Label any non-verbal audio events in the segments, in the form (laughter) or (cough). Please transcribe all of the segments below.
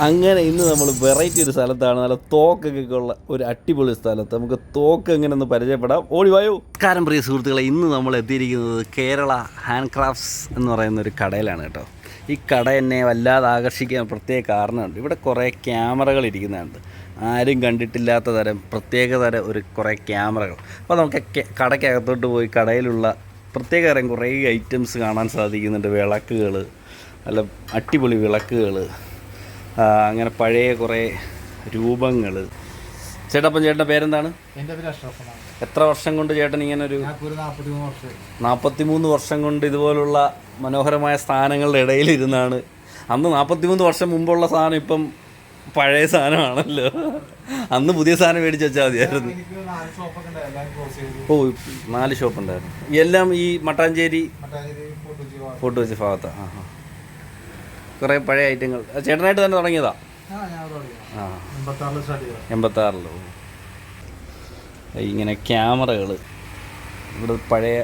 അങ്ങനെ ഇന്ന് നമ്മൾ വെറൈറ്റി ഒരു സ്ഥലത്താണ്. നല്ല തോക്കൊക്കെ ഉള്ള ഒരു അടിപൊളി സ്ഥലത്ത്. നമുക്ക് തോക്ക് എങ്ങനെ ഒന്ന് പരിചയപ്പെടാം ഓടിവായോ കാരം പ്രിയ സുഹൃത്തുക്കളെ ഇന്ന് നമ്മൾ എത്തിയിരിക്കുന്നത് കേരള ഹാൻഡ് ക്രാഫ്റ്റ്സ് എന്ന് പറയുന്ന ഒരു കടയിലാണ് കേട്ടോ. ഈ കട എന്നെ വല്ലാതെ ആകർഷിക്കാൻ പ്രത്യേക കാരണമുണ്ട്. ഇവിടെ കുറേ ക്യാമറകൾ ഇരിക്കുന്നുണ്ട്. ആരും കണ്ടിട്ടില്ലാത്ത തരം പ്രത്യേക തരം ഒരു കുറേ ക്യാമറകൾ. അപ്പോൾ നമുക്ക് കടയ്ക്കകത്തോട്ട് പോയി കടയിലുള്ള പ്രത്യേക തരം കുറേ ഐറ്റംസ് കാണാൻ സാധിക്കുന്നുണ്ട്. വിളക്കുകൾ നല്ല അടിപൊളി വിളക്കുകൾ അങ്ങനെ പഴയ കുറേ രൂപങ്ങൾ ചേട്ടപ്പം ചേട്ടന്റെ പേരെന്താണ്? എന്റെ പേര് അഷ്റഫാണ് എത്ര വർഷം കൊണ്ട് ചേട്ടൻ ഇങ്ങനെ ഒരു നാൽപ്പത്തിമൂന്ന് വർഷം കൊണ്ട് ഇതുപോലുള്ള മനോഹരമായ സ്ഥാനങ്ങളുടെ ഇടയിലിരുന്നാണ് അന്ന് നാൽപ്പത്തിമൂന്ന് വർഷം മുമ്പുള്ള സാധനം ഇപ്പം പഴയ സാധനമാണല്ലോ. അന്ന് പുതിയ സാധനം മേടിച്ച് വെച്ചാൽ മതിയായിരുന്നു. ഓ നാല് ഷോപ്പ് ഉണ്ടായിരുന്നു എല്ലാം ഈ മട്ടാഞ്ചേരി ഫോട്ടോ വെച്ച ഭാഗത്താണ് ആ ആ. കുറേ പഴയ ഐറ്റങ്ങൾ. ചേട്ടനായിട്ട് തന്നെ തുടങ്ങിയതാ? ആ എൺപത്താറിലോ ഇങ്ങനെ ക്യാമറകൾ ഇവിടെ പഴയ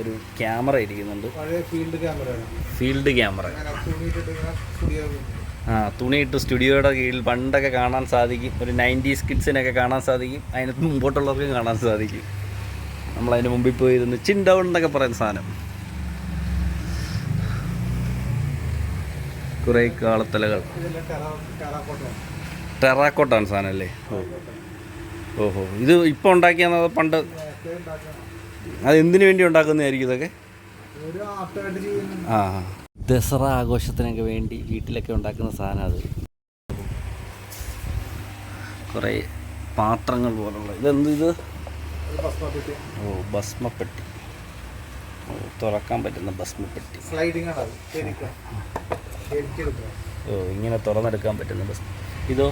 ഒരു ക്യാമറ ഇരിക്കുന്നുണ്ട്. Field camera. ആ തുണിയിട്ട് സ്റ്റുഡിയോയുടെ കീഴിൽ പണ്ടൊക്കെ കാണാൻ സാധിക്കും. ഒരു നയന്റീസ് കിഡ്സിനൊക്കെ കാണാൻ സാധിക്കും. അതിന് മുമ്പോട്ടുള്ളവർക്കും കാണാൻ സാധിക്കും. നമ്മളതിന് മുമ്പിൽ പോയിരുന്ന് ചിൻ ഡൗൺ എന്നൊക്കെ പറയുന്ന സാധനം. കുറേ കാളത്തലകൾ. ടെറാക്കോട്ടാണ്. സാധനം അല്ലേ? ഓഹോ. ഇത് ഇപ്പോൾ ഉണ്ടാക്കിയാൽ പണ്ട്? അത് എന്തിനു വേണ്ടി ഉണ്ടാക്കുന്നതായിരിക്കും ഇതൊക്കെ? ആ ദസറ ആഘോഷത്തിനൊക്കെ വേണ്ടി വീട്ടിലൊക്കെ ഉണ്ടാക്കുന്ന സാധനം അത്. കുറേ പാത്രങ്ങൾ പോലുള്ള ഇതെന്ത് ഇത്? ഓ ഭസ്മപ്പെട്ടി. തുറക്കാൻ പറ്റുന്ന ഭസ്മപ്പെട്ടി ശരിക്കെടുക്കുക ഓ ഇങ്ങനെ തുറന്നെടുക്കാൻ പറ്റുന്ന ഭസ്മ ഇതോ?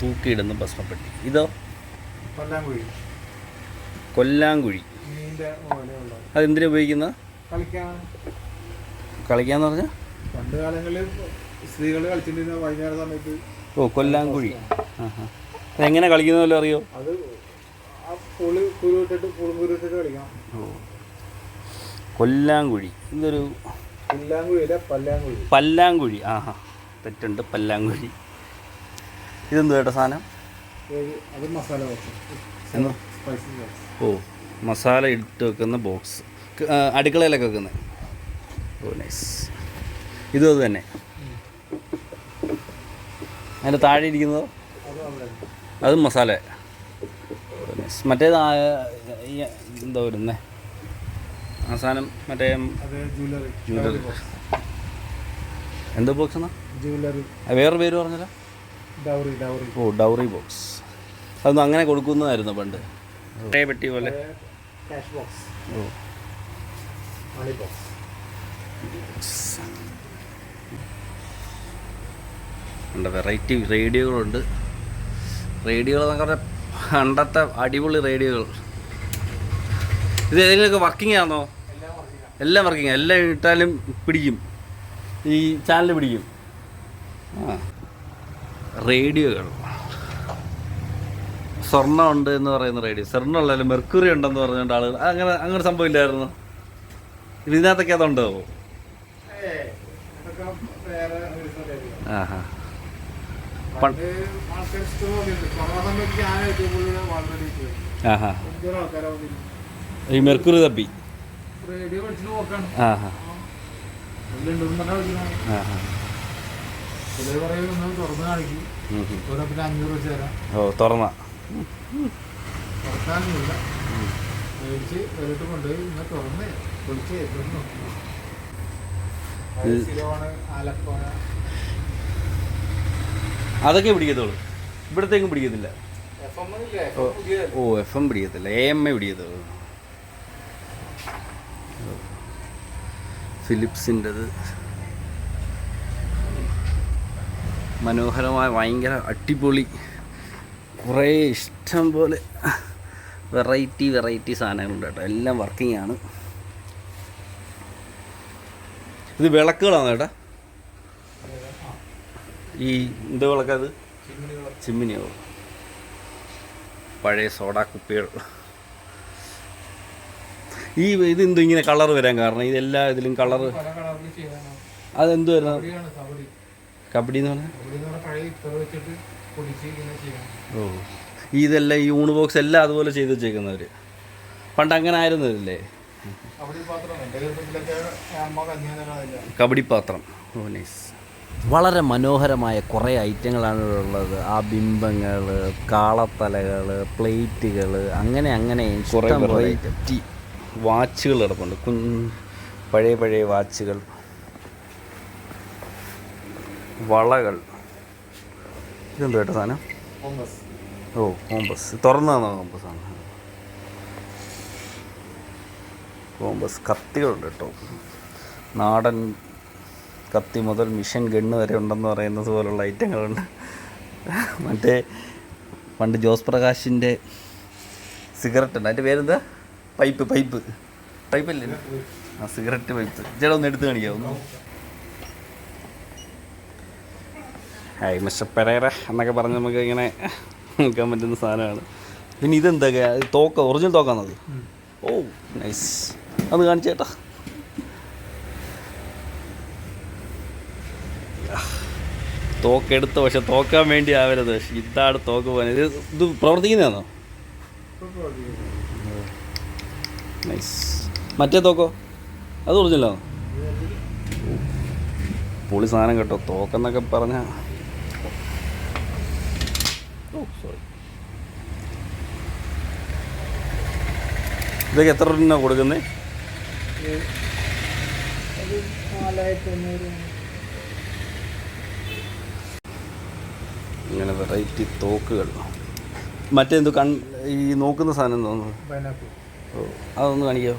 തൂക്കിയിടുന്ന ഭസ്മപ്പെട്ടി ഇതോ? കൊല്ലാങ്കുഴി. കൊല്ലാങ്കുഴി. അതെന്തിനാ ഉപയോഗിക്കുന്ന കളിക്കാന്ന് പറഞ്ഞ? പണ്ട് കാലങ്ങളിൽ സ്ത്രീകൾ കളിച്ചിട്ടിരുന്ന വൈകുന്നേര സമയത്ത് ഓ കൊല്ലാങ്കുഴി. ആ അതെങ്ങനെ കളിക്കുന്നല്ലോ അറിയോ? അത് പുളി കുരു ഇട്ടിട്ട് പുളും കുരു ഇട്ടിട്ട് കളിക്കണം ഓ. കൊല്ലാങ്കുഴി. ഇതൊരു പല്ലാങ്കുഴി. പല്ലാങ്കുഴി. ആഹാ. തെറ്റുണ്ട് പല്ലാങ്കുഴി. ഇതെന്തു കേട്ടോ സാധനം? അത് മസാല ബോക്സ് ഓ മസാല ഇട്ട് വെക്കുന്ന ബോക്സ് ആ, അടുക്കളയിലൊക്കെ വെക്കുന്നത് ഓ നൈസ് ഇതും അത് തന്നെ. അതിന്റെ താഴെ ഇരിക്കുന്നതോ? അതും മസാല. ഈ എന്താ വരുന്നേ? അവസാനം മറ്റേ ജ്വല്ലറി. എന്തോ ബോക്സ് എന്നാ? ജ്വല്ലറി വേറെ പേര് പറഞ്ഞല്ലോ? ഡൗറി ഡൗറി ഓ ഡൗറി ബോക്സ് അതൊന്നും അങ്ങനെ കൊടുക്കുന്നതായിരുന്നു പണ്ട്. പെട്ടി പോലെ. ക്യാഷ് ബോക്സ് ഓ. മണി ബോക്സ് ഉണ്ട് വെറൈറ്റി റേഡിയോകളുണ്ട് റേഡിയോകൾ എന്നൊക്കെ പറഞ്ഞാൽ പണ്ടത്തെ അടിപൊളി റേഡിയോകൾ. ഇത് ഏതെങ്കിലുമൊക്കെ വർക്കിംഗ് ആണോ? എല്ലാം വർക്കിംഗ് എല്ലാം ഇട്ടാലും പിടിക്കും. ഈ ചാനൽ പിടിക്കും. ആ. റേഡിയോകൾ. സ്വർണം ഉണ്ട് എന്ന് പറയുന്ന റേഡിയോ. സ്വർണം ഉള്ളതല്ല മെർക്കുറി ഉണ്ടെന്ന് പറഞ്ഞുകൊണ്ട് ആളുകൾ. അങ്ങനെ അങ്ങനെ സംഭവം ഇല്ലായിരുന്നു. ഇതിനകത്തൊക്കെ അതുണ്ടോ? ആഹാ. ആ ഹാ ഈ മെർക്കുറി തപ്പി. ഓ തുറന്ന. അതൊക്കെ പിടിക്കത്തുള്ളൂ. ഇവിടത്തേക്കും പിടിക്കത്തില്ല. ഓ എഫ് എം പിടിക്കത്തില്ല. എ എം എ പിടിക്കത്തുള്ളൂ ഫിലിപ്സിന്റെത് മനോഹരമായ ഭയങ്കര അടിപൊളി കുറേ ഇഷ്ടം പോലെ വെറൈറ്റി വെറൈറ്റി സാധനങ്ങളുണ്ട് കേട്ടോ. എല്ലാം വർക്കിംഗ് ആണ്. ഇത് വിളക്കുകളാണ് കേട്ടോ ഈ എന്ത് വിളക്കത് ചിമ്മിനിയോ പഴയ സോഡാ കുപ്പികൾ ഈ ഇത് എന്തോ ഇങ്ങനെ കളർ വരാൻ കാരണം ഇതെല്ലാ ഇതിലും കളർ അതെന്ത് വരുന്നത് കബഡി. എന്ന് പറഞ്ഞാൽ ഓ. ഇതെല്ലാം ഈ യൂണിബോക്സ് എല്ലാം അതുപോലെ ചെയ്ത് വെച്ചേക്കുന്നവർ പണ്ട് അങ്ങനെ ആയിരുന്നില്ലേ കബഡി പാത്രം ഓ നൈസ് വളരെ മനോഹരമായ കുറേ ഐറ്റങ്ങളാണ് ഉള്ളത്. ആ ബിംബങ്ങൾ കാളത്തലകൾ പ്ലേറ്റുകൾ അങ്ങനെ അങ്ങനെ കുറേ വെറൈറ്റി വാച്ചുകൾ കിടപ്പുണ്ട്. കുഞ്ഞ് പഴയ പഴയ വാച്ചുകൾ. വളകൾ. ഇതെന്ത് കേട്ടോ സാധനം? ഓ കോമ്പസ്. തുറന്നതാണോ ആണ്. കോമ്പസ്. കത്തികളുണ്ട് കേട്ടോ. നാടൻ കത്തി മുതൽ മിഷൻ ഗണ്ണ് വരെ ഉണ്ടെന്ന് പറയുന്നത് പോലുള്ള ഐറ്റങ്ങളുണ്ട്. മറ്റേ പണ്ട് ജോസ് പ്രകാശിന്റെ സിഗരറ്റ് ഉണ്ട്. അതിന്റെ പേരെന്താ? Pipe pipe. പൈപ്പല്ലേ? ആ സിഗരറ്റ് പൈപ്പ്. ചേട്ടാ ഒന്ന് എടുത്ത് കാണിക്കാവുന്ന ഹൈ ഹായ് മിസ്റ്റർ പെരേര എന്നൊക്കെ പറഞ്ഞ് നമുക്ക് ഇങ്ങനെ നിൽക്കാൻ പറ്റുന്ന സാധനമാണ്. പിന്നെ ഇതെന്താ തോക്ക ഒറിജിനൽ തോക്കാന്നത് ഓ നൈസ്. അത് കാണിച്ചേട്ടാ തോക്കെടുത്ത പക്ഷെ തോക്കാൻ വേണ്ടി ആവരുത്. ഇതാണ് തോക്ക് പോകാൻ. ഇത് ഇത് പ്രവർത്തിക്കുന്നതാണോ? നൈസ് മറ്റേ തോക്കോ? അത് ഒറിജിനലാണോ പുളി സാധനം കേട്ടോ. തോക്കെന്നൊക്കെ പറഞ്ഞ സോറി ഇതൊക്കെ എത്ര രൂപ കൊടുക്കുന്നത് നാലായിരത്തി അഞ്ഞൂറ് ഇങ്ങനെ വെറൈറ്റി തോക്കുകൾ. മറ്റേന്തോ കൺ ഈ നോക്കുന്ന സാധനം തോന്നുന്നു? ഓ അതൊന്ന് കാണിക്കാമോ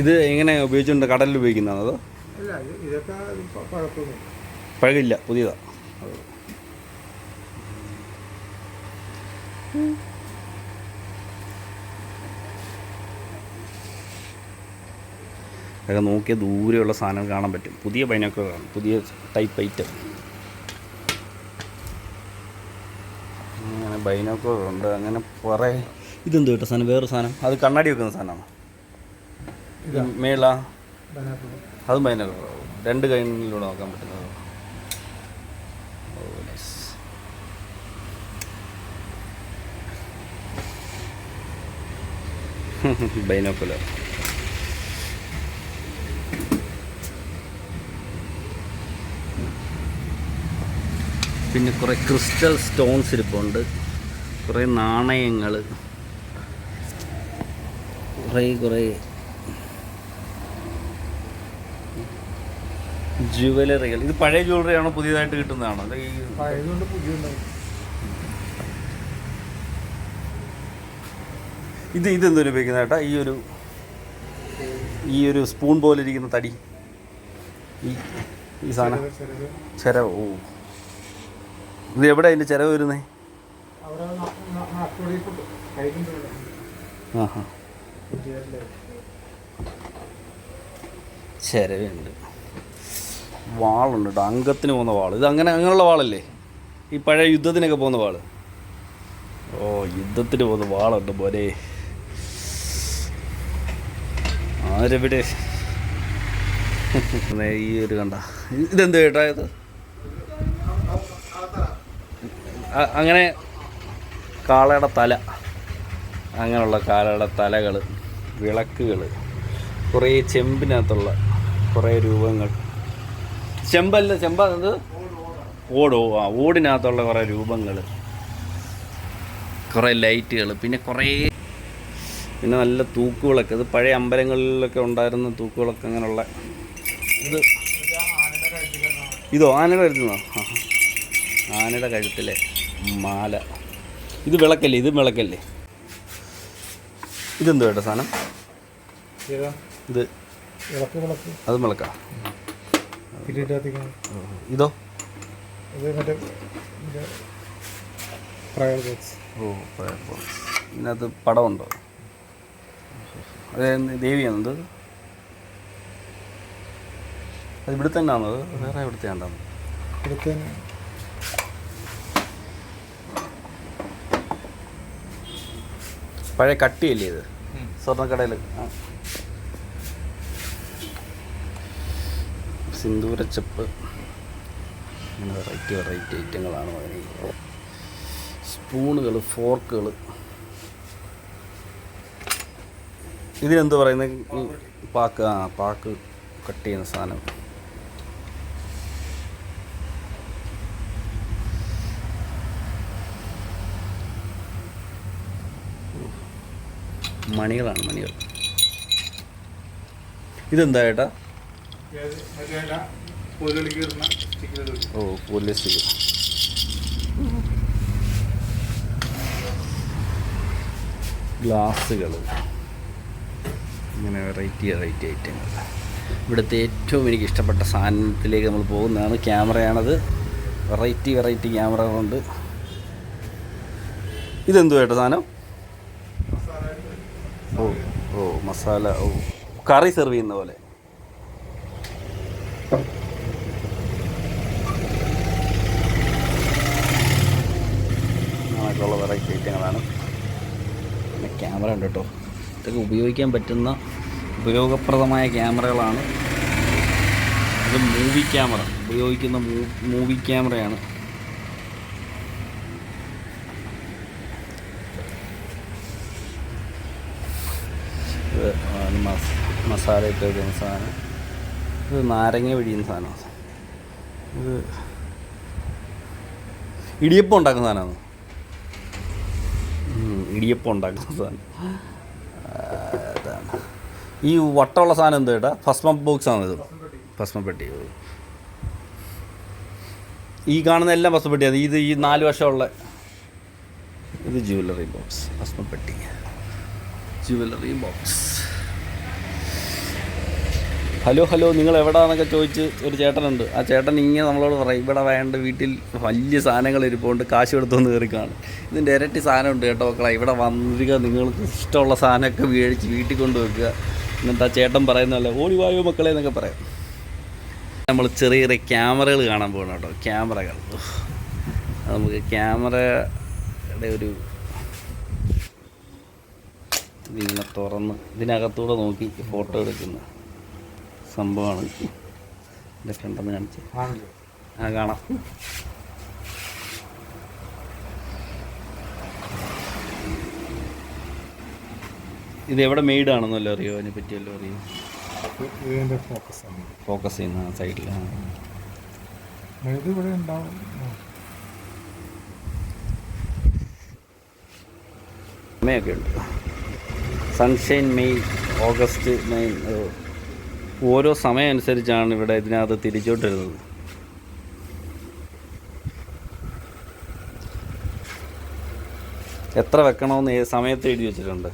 ഇത് എങ്ങനെ ഉപയോഗിച്ചുകൊണ്ട് കടലിൽ ഉപയോഗിക്കുന്നതാണോ അതോ? പഴകില്ല പുതിയതാ. അതൊക്കെ നോക്കിയാൽ ദൂരെയുള്ള സാധനം കാണാൻ പറ്റും. പുതിയ ബൈനോക്കുകളാണ് പുതിയ ടൈപ്പ് ഐറ്റം അങ്ങനെ ബൈനോക്കുകളുണ്ട് അങ്ങനെ കുറേ ഇതെന്ത് കേട്ടോ സാധനം? വേറെ സാധനം. അത് കണ്ണാടി വെക്കുന്ന സാധനമാണ്? ഇതാ. മേള? അതും ബൈനോക്കുലർ രണ്ട് കൈകളിലൂടെ നോക്കാൻ പറ്റുന്നത്. (laughs) ബൈനോക്കുലർ. പിന്നെ കുറേ ക്രിസ്റ്റൽ സ്റ്റോൺസ് ഇരിപ്പുണ്ട്. കുറേ നാണയങ്ങൾ കുറേ കുറേ ജുവലറികൾ ഇത് പഴയ ജ്വല്ലറി ആണോ പുതിയതായിട്ട് കിട്ടുന്നതാണോ? അത് പഴയതുകൊണ്ട് പുതിയ ഇത് ഇതെന്തൊരു ഉപയോഗിക്കുന്ന ചേട്ടാ ഈ ഒരു ഈ ഒരു സ്പൂൺ പോലെ ഇരിക്കുന്ന തടി. ഈ ഈ സാധനം. ചെരവ്. ഓ. ഇത് എവിടെ അതിന്റെ ചിലവ് വരുന്നേ? ആ ഹാ വാളുണ്ട് കേട്ടോ അംഗത്തിന് പോകുന്ന വാൾ ഇത് അങ്ങനെ അങ്ങനെയുള്ള വാളല്ലേ? ഈ പഴയ യുദ്ധത്തിനൊക്കെ പോകുന്ന വാൾ. ഓ യുദ്ധത്തിന് പോകുന്ന വാളുണ്ട് പോരെ ആരെവിടെ? (laughs) ഈ ഒരു കണ്ട. ഇതെന്ത് കേട്ടോ ഇത്? അങ്ങനെ കാളയുടെ തല. അങ്ങനെയുള്ള കാളയുടെ തലകൾ വിളക്കുകൾ കുറേ ചെമ്പിനകത്തുള്ള കുറേ രൂപങ്ങൾ. ചെമ്പല്ല ചെമ്പ അത് ഓടോ ആ ഓടിനകത്തുള്ള കുറേ രൂപങ്ങൾ കുറേ ലൈറ്റുകൾ പിന്നെ കുറേ പിന്നെ നല്ല തൂക്കുകളൊക്കെ. ഇത് പഴയ അമ്പലങ്ങളിലൊക്കെ ഉണ്ടായിരുന്ന തൂക്കുകളൊക്കെ അങ്ങനെയുള്ള ഇത്. ഇതോ ആനയുടെ കഴുത്തുന്നോ ആനയുടെ കഴുത്തിലെ മാല. ഇത് വിളക്കല്ലേ ഇത് വിളക്കല്ലേ? ഇതെന്തോ ഏട്ടാ സാധനം? ഇത്. അത് വിളക്കാ. ഇതോ? Prayer box. ഓ ഇതിനകത്ത് പടമുണ്ടോ? അത് ദേവിയാണോ ഇത്? അത് ഇവിടെ തന്നെ അത്? വേറെ ഇവിടുത്തെ ആണ്ടാണ് ഇവിടുത്തെ പഴയ കട്ടിയല്ലേ ഇത്? സ്വർണക്കടയിൽ സിന്ദൂരച്ചപ്പ് ഇങ്ങനെ വെറൈറ്റി വെറൈറ്റി ഐറ്റങ്ങളാണ് അതിന് സ്പൂണുകൾ ഫോർക്കുകൾ ഇതിനെന്ത് പറയുന്നത്? ഈ പാക്ക് ആ പാക്ക് കട്ട് ചെയ്യുന്ന സാധനം. മണികളാണ് മണികൾ. ഇതെന്താ ഏട്ടാ. ഓ പോലീസ് ഗ്ലാസ്സുകൾ ഇങ്ങനെ വെറൈറ്റി വെറൈറ്റി ഐറ്റങ്ങൾ ഇവിടുത്തെ ഏറ്റവും എനിക്ക് ഇഷ്ടപ്പെട്ട സാധനത്തിലേക്ക് നമ്മൾ പോകുന്നതാണ് ക്യാമറയാണത്. Variety variety ക്യാമറകളുണ്ട്. ഇതെന്തു ഏട്ടാ സാധനം? ഓ ഓ മസാല ഓ. കറി സെർവ് ചെയ്യുന്ന പോലെ. അങ്ങനെയൊക്കെയുള്ള വെറൈറ്റി ഐറ്റങ്ങളാണ്. പിന്നെ ക്യാമറ ഉണ്ട് കേട്ടോ. ഇതൊക്കെ ഉപയോഗിക്കാൻ പറ്റുന്ന ഉപയോഗപ്രദമായ ക്യാമറകളാണ് ഇത് മൂവി ക്യാമറ ഉപയോഗിക്കുന്ന മൂവി ക്യാമറയാണ് ഇത് ആണ് മസ് മസാല ഇട്ട് വെക്കുന്ന സാധനം. ഇത് നാരങ്ങ പിഴിയുന്ന സാധനമാണ് ഇത് ഇടിയപ്പം ഉണ്ടാക്കുന്ന സാധനമാണ്? ഇടിയപ്പം ഉണ്ടാക്കുന്ന സാധനം. അതാണ്. ഈ വട്ടമുള്ള സാധനം എന്താ ചേട്ടാ? ഭസ്മ ബോക്സ് ആണ് ഇത്. ഭസ്മപ്പെട്ടി. ഈ കാണുന്ന എല്ലാം ഭസ്മപ്പെട്ടിയാണ് ഇത് ഈ നാല് വർഷമുള്ള ഇത് ജുവലറി ബോക്സ് ഭസ്മപ്പെട്ടി ജുവലറി ബോക്സ് ഹലോ ഹലോ നിങ്ങൾ എവിടാന്നൊക്കെ ചോദിച്ച് ഒരു ചേട്ടനുണ്ട്. ആ ചേട്ടൻ ഇങ്ങനെ നമ്മളോട് പറയും ഇവിടെ വേണ്ട വീട്ടിൽ വലിയ സാധനങ്ങൾ ഇരിപ്പുണ്ട് കാശ് കൊടുത്തൊന്ന് കയറി ഇതിന്റെ ഇരട്ടി സാധനമുണ്ട് കേട്ടോ മക്കളെ. ഇവിടെ വന്നിരിക്കുക നിങ്ങൾക്ക് ഇഷ്ടമുള്ള സാധനമൊക്കെ മേടിച്ച് വീട്ടിൽ കൊണ്ട് വെക്കുക എന്നിട്ട് ആ ചേട്ടൻ പറയുന്നതല്ല ഓടി വായോ മക്കളെ എന്നൊക്കെ പറയാം. നമ്മൾ ചെറിയ ചെറിയ ക്യാമറകൾ കാണാൻ പോകണം കേട്ടോ ക്യാമറകൾ. നമുക്ക് ക്യാമറയുടെ ഒരു ഇതിങ്ങനെ തുറന്ന് ഇതിനകത്തൂടെ നോക്കി ഫോട്ടോ എടുക്കുന്ന. സംഭവമാണ്. ഇതൊക്കെ ഉണ്ടെന്ന് കാണിച്ച് ആ കാണാം. ഇത് എവിടെ മെയ്ഡ് ആണെന്നല്ലോ അറിയോ? അതിനെ പറ്റിയല്ലോ അറിയോ? ഫോക്കസ് ചെയ്യുന്ന സൈഡിൽ ഇവിടെ ഉണ്ടാവും. സമയമൊക്കെ ഉണ്ട്. സൺഷൈൻ മെയ് ഓഗസ്റ്റ് മെയ് ഓരോ സമയം അനുസരിച്ചാണ് ഇവിടെ ഇതിനകത്ത് തിരിച്ചോട്ടിരുന്നത് എത്ര വെക്കണമെന്ന് ഏത് സമയത്ത് എഴുതി വെച്ചിട്ടുണ്ട്.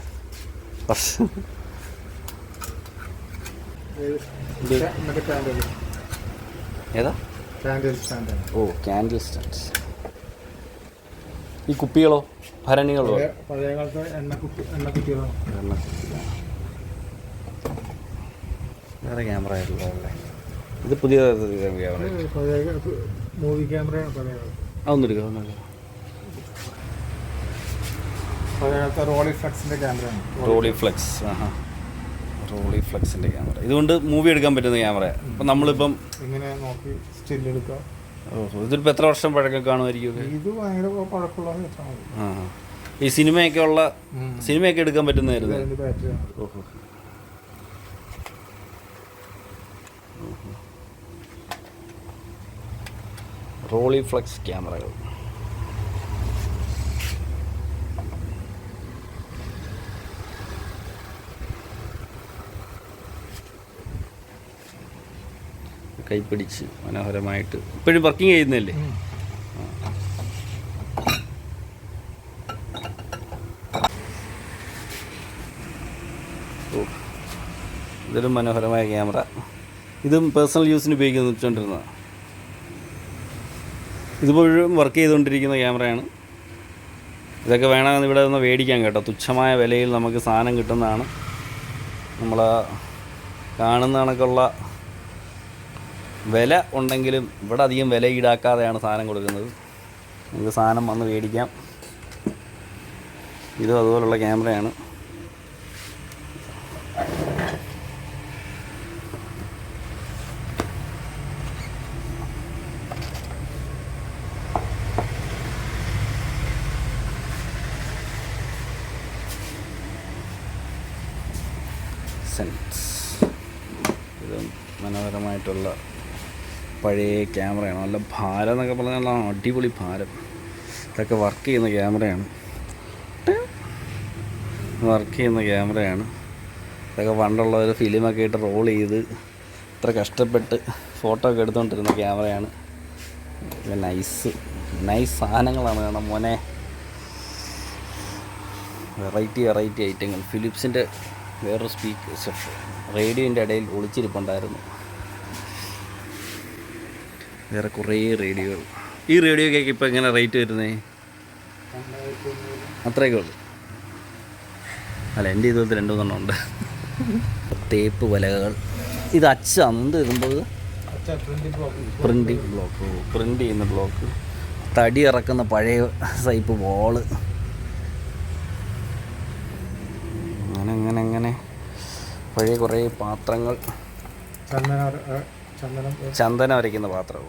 ഏതാ? ഓ ക്യാൻഡിൽ സ്റ്റാൻഡ് ഈ കുപ്പികളോ ഭരണികളോ? പഴയ- കാലത്ത് എണ്ണ കുപ്പി എണ്ണ കുട്ടികളാണ് വെള്ളക്കുപ്പിയാണ്. വേറെ ക്യാമറ ആയിട്ടുള്ള അവിടെ. ഇത് പുതിയ ക്യാമറ മൂവി ക്യാമറയാണ് കാലത്ത് അതൊന്നും എടുക്കാം അതൊന്നും എടുക്കാം പഴയ കാലത്തെ റോളി ഫ്ലക്സിന്റെ ക്യാമറയാണ് റോളി ഫ്ലെക്സ് ആഹാ. റോളി ഫ്ലെക്സിന്റെ ക്യാമറ ഇതുകൊണ്ട് മൂവി എടുക്കാൻ പറ്റുന്ന ക്യാമറ അപ്പം നമ്മളിപ്പം ഇങ്ങനെ നോക്കി സ്റ്റിൽ എടുക്കാം ഓഹോ ഇതിപ്പോൾ എത്ര വർഷം പഴക്കം കാണുമായിരിക്കും ഇത്? ഭയങ്കര പഴക്കമുള്ള. ഈ സിനിമയൊക്കെ ഉള്ള. സിനിമയൊക്കെ എടുക്കാൻ പറ്റുന്നതായിരുന്നു. ഓഹോ. റോളി ഫ്ലെക്സ് ക്യാമറകൾ. കൈപ്പിടിച്ച് മനോഹരമായിട്ട് ഇപ്പോഴും വർക്കിംഗ് ചെയ്യുന്നല്ലേ ഇതൊരു മനോഹരമായ ക്യാമറ. ഇതും പേഴ്സണൽ യൂസിന് ഉപയോഗിക്കുന്ന വെച്ചുകൊണ്ടിരുന്നതാണ് ഇതുപോഴും വർക്ക് ചെയ്തുകൊണ്ടിരിക്കുന്ന ക്യാമറയാണ് ഇതൊക്കെ വേണമെന്ന് ഇവിടെ നിന്ന് മേടിക്കാൻ കേട്ടോ. തുച്ഛമായ വിലയിൽ നമുക്ക് സാധനം കിട്ടുന്നതാണ്. നമ്മൾ കാണുന്ന കണക്കുള്ള വില ഉണ്ടെങ്കിലും ഇവിടെ അധികം വില ഈടാക്കാതെയാണ് സാധനം കൊടുക്കുന്നത്. നമുക്ക് സാധനം വന്ന് മേടിക്കാം. ഇതും അതുപോലുള്ള ക്യാമറയാണ് സെൻസ്. ഇത് മനോഹരമായിട്ടുള്ള പഴയ ക്യാമറയാണ്. നല്ല ഭാരം എന്നൊക്കെ പറഞ്ഞാൽ നല്ല അടിപൊളി ഭാരം. ഇതൊക്കെ വർക്ക് ചെയ്യുന്ന ക്യാമറയാണ്. വർക്ക് ചെയ്യുന്ന ക്യാമറയാണ്. ഇതൊക്കെ പണ്ടുള്ള ഒരു ഫിലിമൊക്കെ ഇട്ട് റോൾ ചെയ്ത് ഇത്ര കഷ്ടപ്പെട്ട് ഫോട്ടോ ഒക്കെ എടുത്തുകൊണ്ടിരുന്ന ക്യാമറയാണ്. നൈസ് നൈസ് സാധനങ്ങളാണ് കാരണം മോനെ. വെറൈറ്റി വെറൈറ്റി ഐറ്റങ്ങൾ ഫിലിപ്സിന്റെ വേറൊരു സ്പീക്ക് സെക്ഷൻ റേഡിയോന്റെ ഇടയിൽ ഒളിച്ചിരിപ്പുണ്ടായിരുന്നു. വേറെ കുറേ റേഡിയോകൾ ഈ റേഡിയോ റേഡിയോക്കൊക്കെ ഇപ്പോൾ എങ്ങനെ റേറ്റ് വരുന്നേ? അത്രയൊക്കെ ഉള്ളൂ. അല്ല എന്റെ ഇതുപോലത്തെ രണ്ട് മൂന്നെണ്ണം ഉണ്ട്. തേപ്പ് പലകകൾ ഇത് അച്ചാണ് എന്ത് ബ്ലോക്ക് പ്രിന്റിങ് ബ്ലോക്ക് പ്രിന്റ് ചെയ്യുന്ന ബ്ലോക്ക് തടി ഇറക്കുന്ന പഴയ സൈപ്പ് ബോൾ അങ്ങനെ അങ്ങനെ അങ്ങനെ പഴയ കുറേ പാത്രങ്ങൾ ചന്ദനം വരയ്ക്കുന്ന ചന്ദനം അരയ്ക്കുന്ന പാത്രം.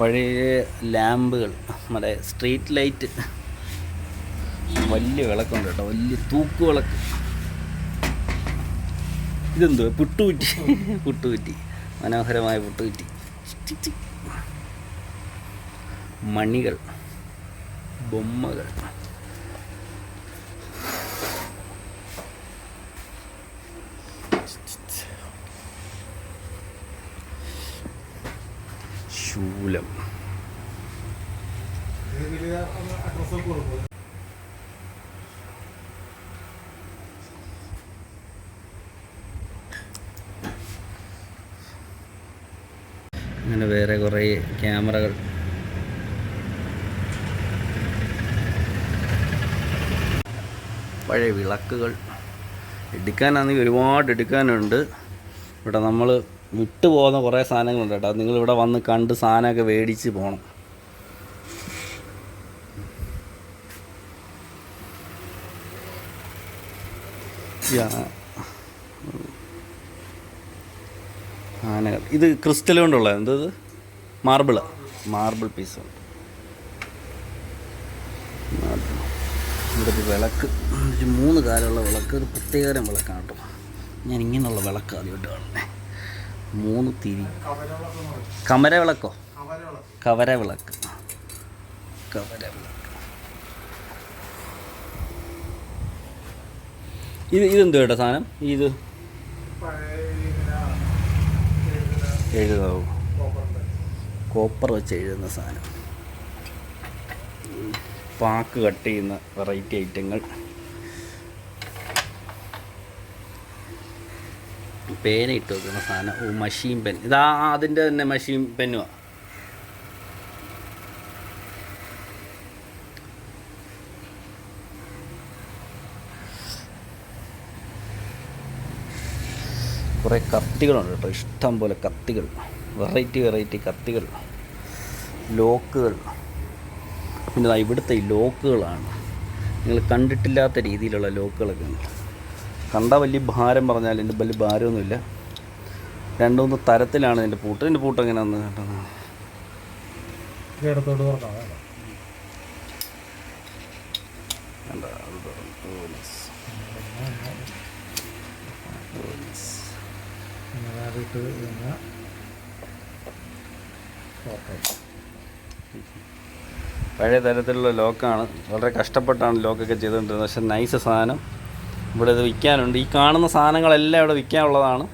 പഴയ ലാമ്പുകൾ നമ്മുടെ സ്ട്രീറ്റ് ലൈറ്റ്. വലിയ വിളക്കുണ്ട് കേട്ടോ വലിയ തൂക്ക് വിളക്ക്. ഇതെന്തോ പുട്ടുകുറ്റി. പുട്ടുകുറ്റി. മനോഹരമായ പുട്ടുകുറ്റി. മണികൾ ബൊമ്മകൾ. ശൂലം. അങ്ങനെ വേറെ കുറേ ക്യാമറകൾ. പഴയ വിളക്കുകൾ. എടുക്കാനാണെങ്കിൽ ഒരുപാട് എടുക്കാനുണ്ട്. ഇവിടെ നമ്മൾ വിട്ടു പോകുന്ന കുറേ സാധനങ്ങളുണ്ട് കേട്ടോ. നിങ്ങളിവിടെ വന്ന് കണ്ട് സാധനമൊക്കെ മേടിച്ച് പോകണം. ആനകൾ ഇത് ക്രിസ്റ്റൽ കൊണ്ടുള്ള എന്തത് മാർബിൾ. മാർബിൾ പീസ് ഇവിടെ ഒരു വിളക്ക്. മൂന്ന് കാലമുള്ള വിളക്ക്. ഒരു പ്രത്യേകതരം വിളക്കാണ് കേട്ടോ. ഞാൻ ഇങ്ങനെയുള്ള വിളക്ക് ആദ്യമായിട്ട് കാണുന്നത് മൂന്ന് തിരി. കമരവിളക്കോ കവരവിളക്ക്. കവരവിളക്ക്. ഇത് ഇതെന്തോ കേട്ടോ സാധനം? ഇത് എഴുതാവൂ? കോപ്പർ വെച്ച് എഴുതുന്ന സാധനം. പാക്ക് കട്ട് ചെയ്യുന്ന വെറൈറ്റി ഐറ്റങ്ങൾ. പേന ഇട്ട് വെക്കുന്ന സാധനം. ഓ മഷീൻ പെൻ ഇതാ അതിന്റെ തന്നെ മഷീൻ പെന്നുവാ കുറേ കത്തികളുണ്ട് കേട്ടോ. ഇഷ്ടം പോലെ കത്തികൾ. Variety variety കത്തികൾ. ലോക്കുകൾ. പിന്നെ ഇവിടുത്തെ ഈ ലോക്കുകളാണ്. നിങ്ങൾ കണ്ടിട്ടില്ലാത്ത രീതിയിലുള്ള ലോക്കുകളൊക്കെ ഉണ്ട്. കണ്ട വലിയ ഭാരം പറഞ്ഞാൽ എന്റെ വലിയ ഭാരമൊന്നുമില്ല. രണ്ട് മൂന്ന് തരത്തിലാണ് എന്റെ പൂട്ട്. എന്റെ പൂട്ട് എങ്ങനെയാണെന്ന് കേട്ടത് പഴയ തരത്തിലുള്ള ലോക്കാണ്. വളരെ കഷ്ടപ്പെട്ടാണ് ലോക്കൊക്കെ ചെയ്തുകൊണ്ടിരുന്നത്. പക്ഷെ നൈസ് സാധനം. ഇവിടെ ഇത് വിൽക്കാനുണ്ട്. ഈ കാണുന്ന സാധനങ്ങളെല്ലാം ഇവിടെ വിൽക്കാനുള്ളതാണ്.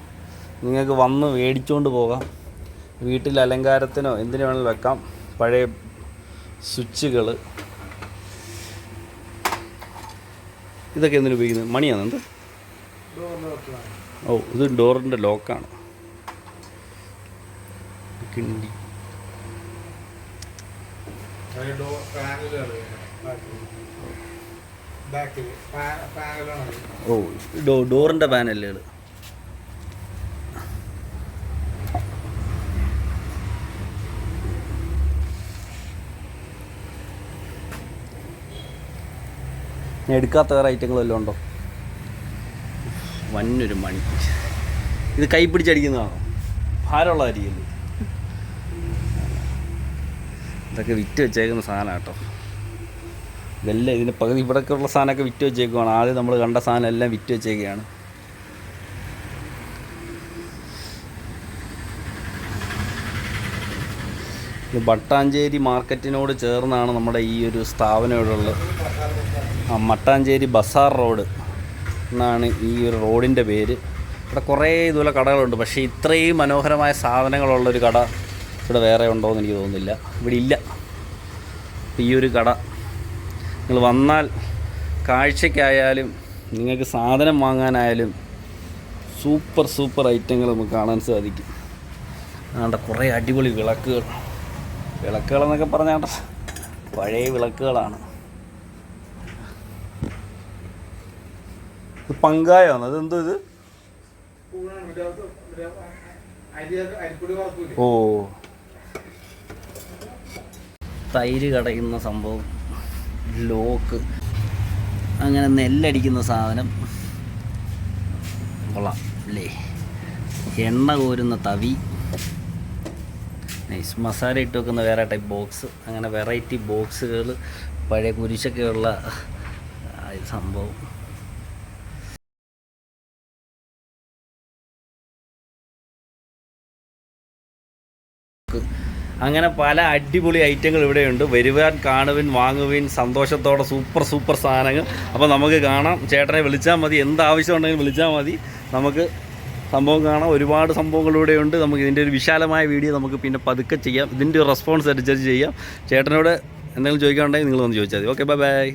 നിങ്ങൾക്ക് വന്ന് മേടിച്ചുകൊണ്ട് പോകാം. വീട്ടിൽ അലങ്കാരത്തിനോ എന്തിനു വേണമെങ്കിലും വെക്കാം. പഴയ സ്വിച്ചുകൾ ഇതൊക്കെ എന്തിനു ഉപയോഗിക്കുന്നത്? മണിയാണ് എന്ത്? ഓ ഇത് ഡോറിന്റെ ലോക്കാണ്. കിണ്ടി. ഡോർ ഓ ഡോ ഡോറിന്റെ പാനലുകൾ എടുക്കാത്ത വേറെ ഐറ്റങ്ങൾ വല്ലതും ഉണ്ടോ? വന്നൊരു മണി. ഇത് കൈ പിടിച്ചടിക്കുന്നതാണോ? ഭാരമുള്ള അരിയല്ലേ? ഇതൊക്കെ വിറ്റ് വെച്ചേക്കുന്ന സാധനം കേട്ടോ. ഇതെല്ലാം ഇതിന് പകുതി ഇവിടേക്കുള്ള സാധനമൊക്കെ വിറ്റ് വെച്ചേക്കുവാണ്. ആദ്യം നമ്മൾ കണ്ട സാധനം എല്ലാം വിറ്റ് വെച്ചേക്കുകയാണ്. മട്ടാഞ്ചേരി മാർക്കറ്റിനോട് ചേർന്നാണ് നമ്മുടെ ഈ ഒരു സ്ഥാപനം ആ മട്ടാഞ്ചേരി ബസാർ റോഡ് എന്നാണ് ഈ ഒരു റോഡിന്റെ പേര്. ഇവിടെ കുറേ ഇതുപോലെ കടകളുണ്ട്. പക്ഷേ ഇത്രയും മനോഹരമായ സാധനങ്ങളുള്ളൊരു കട ഇവിടെ വേറെ ഉണ്ടോയെന്ന് എനിക്ക് തോന്നുന്നില്ല. ഇവിടെ ഇല്ല. ഈ ഒരു കട. നിങ്ങൾ വന്നാൽ കാഴ്ചയ്ക്കായാലും നിങ്ങൾക്ക് സാധനം വാങ്ങാനായാലും സൂപ്പർ സൂപ്പർ ഐറ്റങ്ങൾ നമുക്ക് കാണാൻ സാധിക്കും. അതുകൊണ്ട് കുറേ അടിപൊളി വിളക്കുകൾ. വിളക്കുകളെന്നൊക്കെ പറഞ്ഞാൽ പഴയ വിളക്കുകളാണ്. ഇത് അതെന്തോ ഇത്? ഓ. തൈര് കടയുന്ന സംഭവം. ലോക്ക്. അങ്ങനെ നെല്ലടിക്കുന്ന സാധനം. കൊള്ളാം അല്ലേ? എണ്ണ കോരുന്ന തവി. നൈസ് മസാല ഇട്ട് വെക്കുന്ന വേറെ ടൈപ്പ് ബോക്സ് അങ്ങനെ വെറൈറ്റി ബോക്സുകൾ പഴയ കുരിശൊക്കെയുള്ള സംഭവം. അങ്ങനെ പല അടിപൊളി ഐറ്റങ്ങൾ ഇവിടെയുണ്ട്. വരുവാൻ കാണുവിൻ വാങ്ങുവിൻ സന്തോഷത്തോടെ സൂപ്പർ സൂപ്പർ സാധനങ്ങൾ. അപ്പോൾ നമുക്ക് കാണാം. ചേട്ടനെ വിളിച്ചാൽ മതി. എന്താവശ്യം ഉണ്ടെങ്കിൽ വിളിച്ചാൽ മതി. നമുക്ക് സംഭവം കാണാം. ഒരുപാട് സംഭവങ്ങൾ ഇവിടെയുണ്ട് നമുക്ക് ഇതിന്റെ ഒരു വിശാലമായ വീഡിയോ നമുക്ക് പിന്നെ പതുക്കെ ചെയ്യാം. ഇതിന്റെ ഒരു റെസ്പോൺസ് അനുസരിച്ച് ചെയ്യാം. ചേട്ടനോട് എന്തെങ്കിലും ചോദിക്കാനുണ്ടെങ്കിൽ നിങ്ങൾ വന്ന് ചോദിച്ചാൽ മതി. Okay bye bye